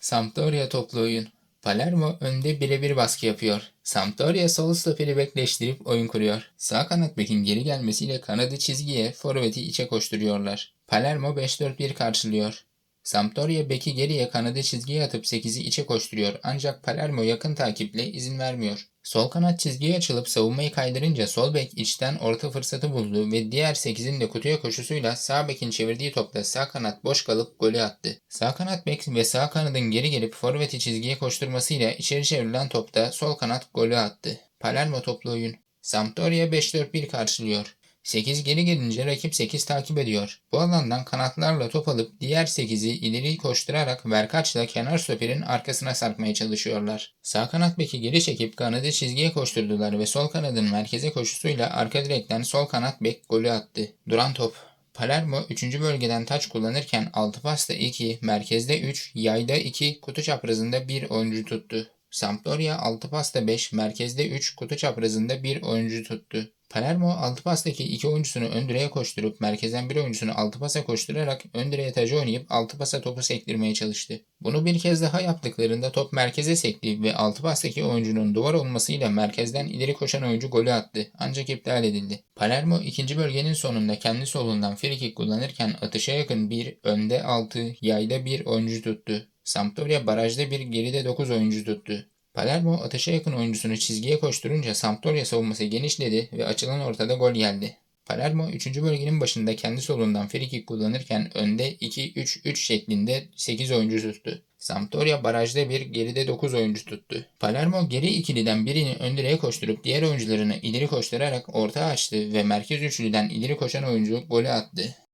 Sampdoria toplu oyun. Palermo önde birebir baskı yapıyor. Sampdoria sol stoperi bekleştirip oyun kuruyor. Sağ kanat bekin geri gelmesiyle kanadı çizgiye, forveti içe koşturuyorlar. Palermo 5-4-1 karşılıyor. Sampdoria beki geriye kanadı çizgiye atıp 8'i içe koşturuyor ancak Palermo yakın takiple izin vermiyor. Sol kanat çizgiye açılıp savunmayı kaydırınca sol bek içten orta fırsatı buldu ve diğer 8'in de kutuya koşusuyla sağ bekin çevirdiği topta sağ kanat boş kalıp golü attı. Sağ kanat bek ve sağ kanadın geri gelip forveti çizgiye koşturmasıyla içeri çevrilen topta sol kanat golü attı. Palermo toplu oyun. Sampdoria 5-4-1 karşılıyor. 8 geri gelince rakip 8 takip ediyor. Bu alandan kanatlarla top alıp diğer 8'i ileri koşturarak Verkaç'la kenar stoperin arkasına sarkmaya çalışıyorlar. Sağ kanat beki geri çekip kanadı çizgiye koşturdular ve sol kanadın merkeze koşusuyla arka direkten sol kanat bek golü attı. Duran top. Palermo 3. bölgeden taç kullanırken 6 pasta 2, merkezde 3, yayda 2, kutu çaprazında 1 oyuncu tuttu. Sampdoria 6 pasta 5, merkezde 3, kutu çaprazında 1 oyuncu tuttu. Palermo 6 pastaki 2 oyuncusunu ön direğe koşturup merkezden bir oyuncusunu 6 pasa koşturarak ön direğe tacı oynayıp 6 pasa topu sektirmeye çalıştı. Bunu bir kez daha yaptıklarında top merkeze sekti ve 6 pastaki oyuncunun duvar olmasıyla merkezden ileri koşan oyuncu golü attı ancak iptal edildi. Palermo ikinci bölgenin sonunda kendi solundan frikik kullanırken atışa yakın 1, önde 6, yayda 1 oyuncu tuttu. Sampdoria barajda bir geride 9 oyuncu tuttu. Palermo atışa yakın oyuncusunu çizgiye koşturunca Sampdoria savunması genişledi ve açılan ortada gol geldi. Palermo 3. bölgenin başında kendi solundan frikik kullanırken önde 2-3-3 şeklinde 8 oyuncu tuttu. Sampdoria barajda bir geride 9 oyuncu tuttu. Palermo geri ikiliden birini ön koşturup diğer oyuncularını ileri koşturarak orta açtı ve merkez üçlüden ileri koşan oyuncu golü attı.